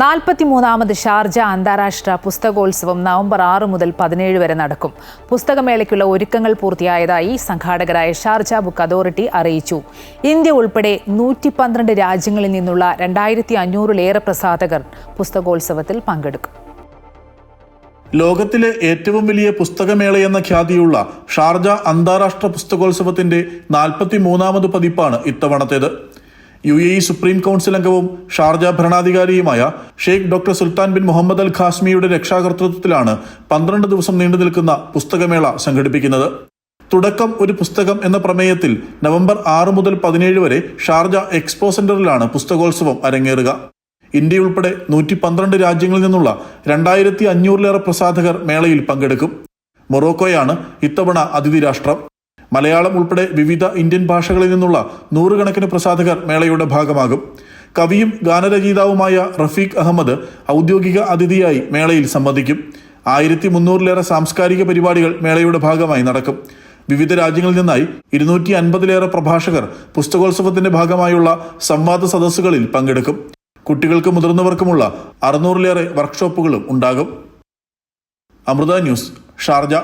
നാൽപ്പത്തിമൂന്നാമത് Sharjah അന്താരാഷ്ട്ര പുസ്തകോത്സവം November ആറ് മുതൽ പതിനേഴ് വരെ നടക്കും. പുസ്തകമേളയ്ക്കുള്ള ഒരുക്കങ്ങൾ പൂർത്തിയായതായി സംഘാടകരായ ഷാർജ ബുക്ക് അതോറിറ്റി അറിയിച്ചു. ഇന്ത്യ ഉൾപ്പെടെ നൂറ്റി പന്ത്രണ്ട് രാജ്യങ്ങളിൽ നിന്നുള്ള രണ്ടായിരത്തി അഞ്ഞൂറിലേറെ പ്രസാധകർ പുസ്തകോത്സവത്തിൽ പങ്കെടുക്കും. ലോകത്തിലെ ഏറ്റവും വലിയ പുസ്തകമേളയെന്ന ഖ്യാതിയുള്ള ഷാർജ അന്താരാഷ്ട്ര പുസ്തകോത്സവത്തിന്റെ നാൽപ്പത്തി മൂന്നാമത് പതിപ്പാണ് ഇത്തവണത്തേത്. U A E supreme council അംഗവും Sharjah ഭരണാധികാരിയുമായ Sheikh doctor Sultan bin Muhammad Al ഖാസ്മിയുടെ രക്ഷാകർത്തൃത്വത്തിലാണ് പന്ത്രണ്ട് ദിവസം നീണ്ടു നിൽക്കുന്ന പുസ്തകമേള സംഘടിപ്പിക്കുന്നത്. തുടക്കം ഒരു പുസ്തകം എന്ന പ്രമേയത്തിൽ നവംബർ ആറ് മുതൽ പതിനേഴ് വരെ ഷാർജ എക്സ്പോ സെന്ററിലാണ് പുസ്തകോത്സവം അരങ്ങേറുക. ഇന്ത്യ ഉൾപ്പെടെ നൂറ്റി പന്ത്രണ്ട് രാജ്യങ്ങളിൽ നിന്നുള്ള രണ്ടായിരത്തി അഞ്ഞൂറിലേറെ പ്രസാധകർ മേളയിൽ പങ്കെടുക്കും. മൊറോക്കോയാണ് ഇത്തവണ അതിഥി രാഷ്ട്രം. മലയാളം ഉൾപ്പെടെ വിവിധ ഇന്ത്യൻ ഭാഷകളിൽ നിന്നുള്ള നൂറുകണക്കിന് പ്രസാധകർ മേളയുടെ ഭാഗമാകും. കവിയും ഗാനരചയിതാവുമായ റഫീഖ് അഹമ്മദ് ഔദ്യോഗിക അതിഥിയായി മേളയിൽ സംബന്ധിക്കും. ആയിരത്തി മുന്നൂറിലേറെ സാംസ്കാരിക പരിപാടികൾ മേളയുടെ ഭാഗമായി നടക്കും. വിവിധ രാജ്യങ്ങളിൽ നിന്നായി ഇരുന്നൂറ്റി അൻപതിലേറെ പ്രഭാഷകർ പുസ്തകോത്സവത്തിന്റെ ഭാഗമായുള്ള സംവാദ സദസ്സുകളിൽ പങ്കെടുക്കും. കുട്ടികൾക്കും മുതിർന്നവർക്കുമുള്ള അറുന്നൂറിലേറെ വർക്ക്ഷോപ്പുകളും ഉണ്ടാകും. Amrita news Sharjah.